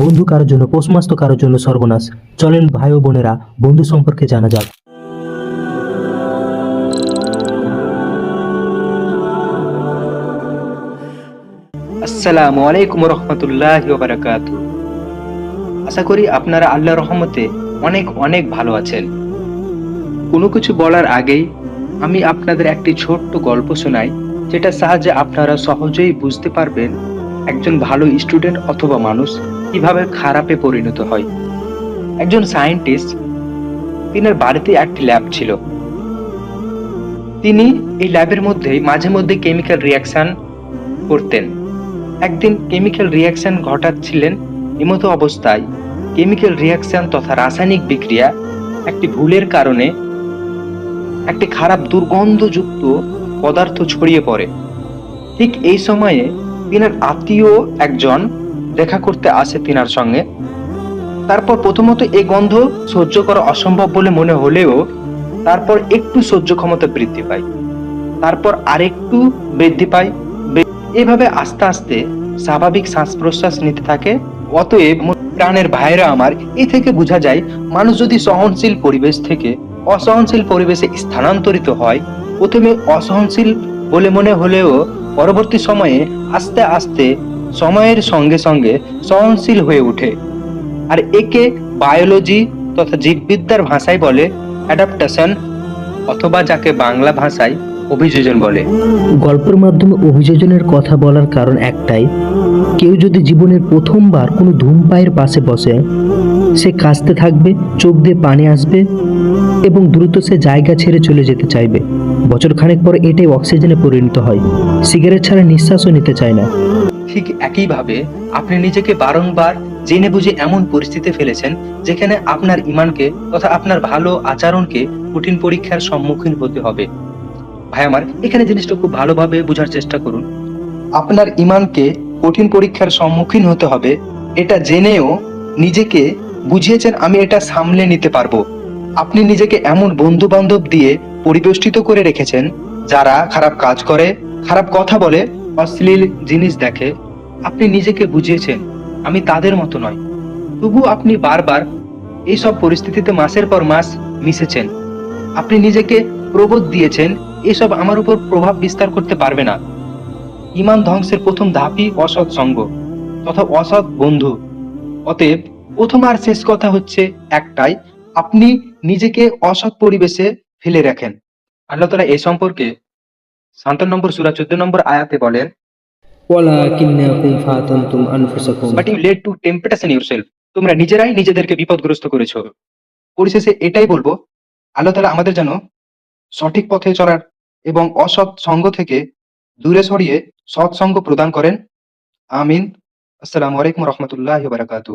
বন্ধু কারোর জন্য পোস্টমাস্ত কারোর জন্য সর্বনাশ। চলেন ভাই ও বোনেরা বন্ধু সম্পর্কে জানা যাক। আসসালামু আলাইকুম রহমতুল্লাহ বারাকাতু আশা করি আপনারা আল্লাহ রহমতে অনেক অনেক ভালো আছেন। কোনো কিছু বলার আগেই আমি আপনাদের একটি ছোট্ট গল্প শোনাই যেটা সাহায্যে আপনারা সহজেই বুঝতে পারবেন একজন ভালো স্টুডেন্ট অথবা মানুষ কীভাবে খারাপে পরিণত হয়। একজন সায়েন্টিস্ট তিনার বাড়িতে একটি ল্যাব ছিল। তিনি এই ল্যাবের মধ্যে মাঝে মধ্যে কেমিক্যাল রিয়াকশন করতেন। একদিন কেমিক্যাল রিয়াকশন ঘটাচ্ছিলেন এমতো অবস্থায়। কেমিক্যাল রিয়াকশন তথা রাসায়নিক বিক্রিয়া একটি ভুলের কারণে একটি খারাপ দুর্গন্ধযুক্ত পদার্থ ছড়িয়ে পড়ে। ঠিক এই সময়ে তিনার আত্মীয় একজন দেখা করতে আসে তিনার সঙ্গে। তারপর প্রথমত এই গন্ধ সহ্য করা অসম্ভব বলে মনে হলেও তারপর একটু সহ্য ক্ষমতা বৃদ্ধি পায়। তারপর আরেকটু বৃদ্ধি পায়। এভাবে আস্তে আস্তে স্বাভাবিক শ্বাস প্রশ্বাস নিতে থাকে। অতএব প্রাণের ভাইরা আমার, এ থেকে বোঝা যায় মানুষ যদি সহনশীল পরিবেশ থেকে অসহনশীল পরিবেশে স্থানান্তরিত হয়, প্রথমে অসহনশীল বলে মনে হলেও পরবর্তী সময়ে আস্তে আস্তে সময়ের সঙ্গে সঙ্গে সহনশীল হয়ে ওঠে। আর একে বায়োলজি তথা জীববিদ্যার ভাষায় বলে অ্যাডাপ্টেশন অথবা যাকে বাংলা ভাষায় অভিযোজন বলে। গল্পের মাধ্যমে অভিযোজনের কথা বলার কারণ একটাই, কেউ যদি জীবনের প্রথমবার কোনো ধূমপায়ের পাশে বসে, সে কাঁচতে থাকবে, চোখ দিয়ে পানি আসবে এবং দ্রুত সে জায়গা ছেড়ে চলে যেতে চাইবে। বছর খানেক পর এটাই অক্সিজেনে পরিণত হয়। সিগারেট ছাড়া নিঃশ্বাসও নিতে চায় না। ঠিক একইভাবে আপনি নিজেকে বারংবার জেনে বুঝে এমন পরিস্থিতি ফেলেছেন, যেখানে আপনার ইমানকে তথা আপনার ভালো আচরণকে কঠিন পরীক্ষার সম্মুখীন হতে হবে। ভাই আমার, এখানে জিনিসটা খুব ভালোভাবে বোঝার চেষ্টা করুন। আপনার ইমানকে কঠিন পরীক্ষার সম্মুখীন হতে হবে, এটা জেনেও নিজেকে বুঝিয়েছেন, আমি এটা সামলে নিতে পারব। আপনি নিজেকে এমন বন্ধু বান্ধব দিয়ে পরিবেষ্টিত করে রেখেছেন যারা খারাপ কাজ করে, খারাপ কথা বলে, অশ্লীল জিনিস দেখে। আপনি নিজেকে বুঝিয়েছেন, আমি তাদের মতো নয় তবু আপনি বারবার এইসব পরিস্থিতিতে মাসের পর মাস মিশেছেন। আপনি নিজেকে প্রবোধ দিয়েছেন, এসব আমার উপর প্রভাব বিস্তার করতে পারবে না। ইমান ধ্বংসের প্রথম ধাপই অসৎ সঙ্গ, তথা অসৎ বন্ধু। অতএব প্রথম আর শেষ কথা হচ্ছে একটাই আপনি নিজেকে অসৎ পরিবেশে ফেলে রাখেন। আল্লাহ তালা এই সম্পর্কে সান্তান্ন নম্বর সুরা চোদ্দ নম্বর আয়াতে বলেন ওয়ালাকিন্নাকুম ফাতানতুম আনফুসাকুম। But you led to temptation yourself তোমরা নিজেরাই নিজেদেরকে বিপদগ্রস্ত করেছ। পরিশেষে এটাই বলব আল্লাহ তালা আমাদের যেন সঠিক পথে চলার এবং অসৎ সঙ্গ থেকে দূরে সরিয়ে সৎ সঙ্গ প্রদান করেন। আমিন। আসসালামু আলাইকুম রহমতুল্লাহ বারাকাতু